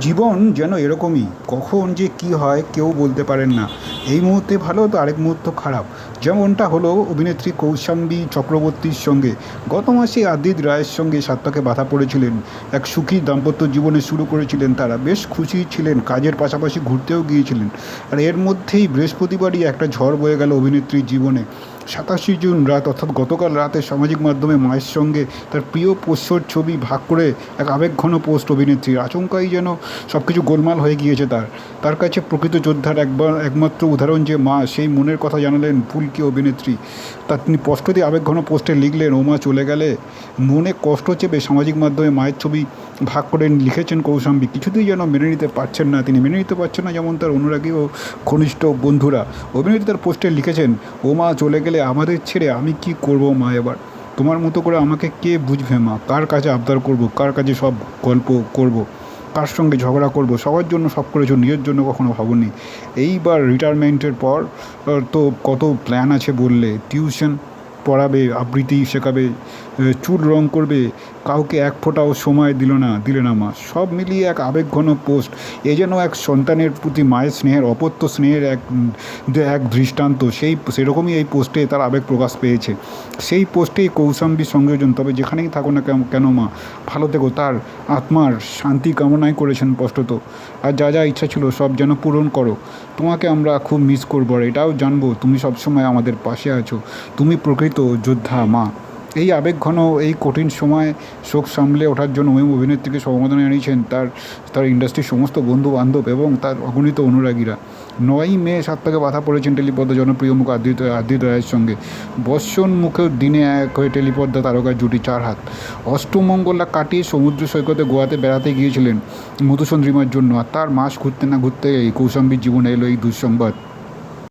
জীবন যেন এরকমই। কখন যে কী হয় কেউ বলতে পারেন না। এই মুহূর্তে ভালো, তো আরেক মুহূর্ত খারাপ। যেমনটা হলো অভিনেত্রী কৌশাম্বী চক্রবর্তীর সঙ্গে। গত মাসে আদিত রায়ের সঙ্গে সাত্তাকে বাধা পড়েছিলেন। এক সুখী দাম্পত্য জীবনে শুরু করেছিলেন তারা। বেশ খুশি ছিলেন, কাজের পাশাপাশি ঘুরতেও গিয়েছিলেন। আর এর মধ্যেই বৃহস্পতিবারই একটা ঝড় বয়ে গেল অভিনেত্রীর জীবনে। সাতাশি জুন রাত, অর্থাৎ গতকাল রাতে সামাজিক মাধ্যমে মায়ের সঙ্গে তার প্রিয় পোষ্যর ছবি ভাগ করে এক আবেগঘন পোস্ট অভিনেত্রীর। আচমকাই যেন সব কিছু গোলমাল হয়ে গিয়েছে তার। তার কাছে প্রকৃত যোদ্ধার একবার, একমাত্র উদাহরণ যে মা, সেই মনের কথা জানালেন ফুলকি অভিনেত্রী। তা তিনি স্পষ্টতই আবেগঘন পোস্টে লিখলেন ও মা চলে গেলে? মনে কষ্ট চেপে সামাজিক মাধ্যমে মায়ের ছবি ভাগ করে লিখেছেন কৌশাম্বী। কিছুতেই যেন মেনে নিতে পারছেন না। তিনি মেনে নিতে পারছেন না যেমন তার অনুরাগী ও ঘনিষ্ঠ বন্ধুরা। অভিনেত্রী তার পোস্টে লিখেছেন ও মা চলে গেলে আমাদের ছেড়ে আমি কি করব মা এবার? তোমার মতো করে আমাকে কে বুঝবে মা? কার কাছে আবদার করব? কার কাছে সব গল্প করব? কার সঙ্গে ঝগড়া করব? সবার জন্য সব করেছ, নিজের জন্য কখনো ভাবনি? এইবার রিটায়ারমেন্টের পর তো কত প্ল্যান আছে বললে? টিউশন পড়াবে, আবৃত্তি শেখাবে চুল রং করবে, কাউকে এক ফোঁটাও সময় দিল না, দিলে না মা। সব মিলিয়ে এক আবেগঘন পোস্ট। এ যেন এক সন্তানের প্রতি মায়ের স্নেহের, অপত্য স্নেহের এক এক দৃষ্টান্ত। সেই, সেরকমই এই পোস্টে তার আবেগ প্রকাশ পেয়েছে। সেই পোস্টেই কৌশাম্বী সংযোজন তবে যেখানেই থাকো না কেন কেন মা? ভালো থেকো। তার আত্মার শান্তি কামনাই করেছেন স্পষ্টত। আর যা যা ইচ্ছা ছিল সব যেন পূরণ করো। তোমাকে আমরা খুব মিস করব। আর এটাও জানব, তুমি সবসময় আমাদের পাশে আছো। তুমি প্রকৃত যোদ্ধা, মা। এই আবেগঘন এই কঠিন সময় শোক সামলে ওঠার জন্য ওই অভিনেত্রীকে সমবেদনা জানিয়েছেন তার তার ইন্ডাস্ট্রির সমস্ত বন্ধু বান্ধব এবং তার অগণিত অনুরাগীরা। নয়ই মে সাতটাকে বাধা পড়েছেন টেলিপদ্মা জনপ্রিয় মুখ আদিত আদিত রায়ের সঙ্গে। বর্ষণ মুখেও দিনে এক হয়ে টেলিপদ্মা তারকার জুটি চার হাত। অষ্টমঙ্গলা কাটিয়ে সমুদ্র সৈকতে গোয়াতে বেড়াতে গিয়েছিলেন মধুচন্দ্রিমার জন্য, আর তার মাস ঘুরতে না ঘুরতে এই কৌশাম্বীর জীবনে এলো এই দুঃসংবাদ।